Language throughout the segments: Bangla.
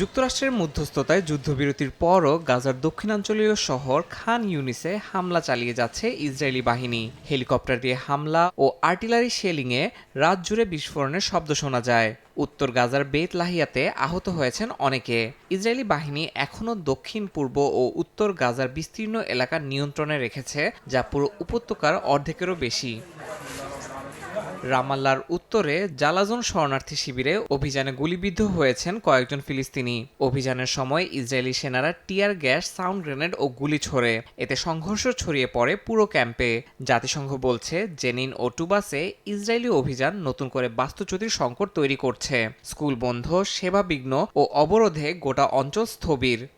যুক্তরাষ্ট্রের মধ্যস্থতায় যুদ্ধবিরতির পরও গাজার দক্ষিণাঞ্চলীয় শহর খান ইউনিসে হামলা চালিয়ে যাচ্ছে ইসরায়েলি বাহিনী। হেলিকপ্টার দিয়ে হামলা ও আর্টিলারি শেলিংয়ে রাত জুড়ে বিস্ফোরণের শব্দ শোনা যায়। উত্তর গাজার বেত লাহিয়াতে আহত হয়েছেন অনেকে। ইসরায়েলি বাহিনী এখনও দক্ষিণ, পূর্ব ও উত্তর গাজার বিস্তীর্ণ এলাকা নিয়ন্ত্রণে রেখেছে, যা পুরো উপত্যকার অর্ধেকেরও বেশি। রামাল্লার উত্তরে জালাজন শরণার্থী শিবিরে অভিযানে গুলিবিদ্ধ হয়েছেন কয়েকজন ফিলিস্তিনি। অভিযানের সময় ইসরায়েলি সেনারা টিয়ার গ্যাস, সাউন্ড গ্রেনেড ও গুলি ছোড়ে। এতে সংঘর্ষ ছড়িয়ে পড়ে পুরো ক্যাম্পে। জাতিসংঘ বলছে, জেনিন ও টুবাসে ইসরায়েলি অভিযান নতুন করে বাস্তুচ্যুতির সংকট তৈরি করছে। স্কুল বন্ধ সেবা বিঘ্ন ও অবরোধে গোটা অঞ্চল স্থবির।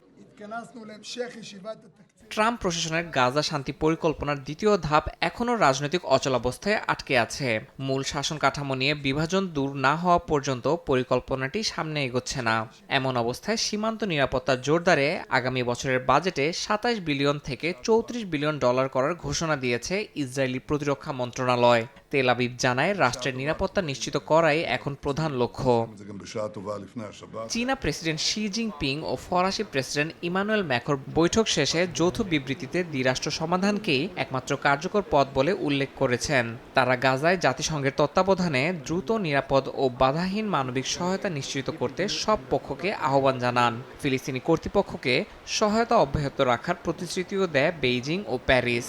ট্রাম্প প্রশাসনের গাজা শান্তি পরিকল্পনার দ্বিতীয় ধাপ এখনও রাজনৈতিক অচলাবস্থায় আটকে আছে। মূল শাসন কাঠামো নিয়ে বিভাজন দূর না হওয়া পর্যন্ত পরিকল্পনাটি সামনে এগোচ্ছে না। এমন অবস্থায় সীমান্ত নিরাপত্তা জোরদারে আগামী বছরের বাজেটে সাতাশ বিলিয়ন থেকে চৌত্রিশ বিলিয়ন ডলার করার ঘোষণা দিয়েছে ইসরায়েলি প্রতিরক্ষা মন্ত্রণালয়। তেল আবিব জানায়, রাষ্ট্রের নিরাপত্তা নিশ্চিত করাই এখন প্রধান লক্ষ্য। চীনা প্রেসিডেন্ট শি জিনপিং ও ফরাসি প্রেসিডেন্ট ইমানুয়েল ম্যাকর বৈঠক শেষে যৌথ বিবৃতিতে দ্বিরাষ্ট্র সমাধানকেই একমাত্র কার্যকর পথ বলে উল্লেখ করেছেন। তারা গাজায় জাতিসংঘের তত্ত্বাবধানে দ্রুত, নিরাপদ ও বাধাহীন মানবিক সহায়তা নিশ্চিত করতে সব পক্ষকে আহ্বান জানান। ফিলিস্তিনি কর্তৃপক্ষকে সহায়তা অব্যাহত রাখার প্রতিশ্রুতিও দেয় বেইজিং ও প্যারিস।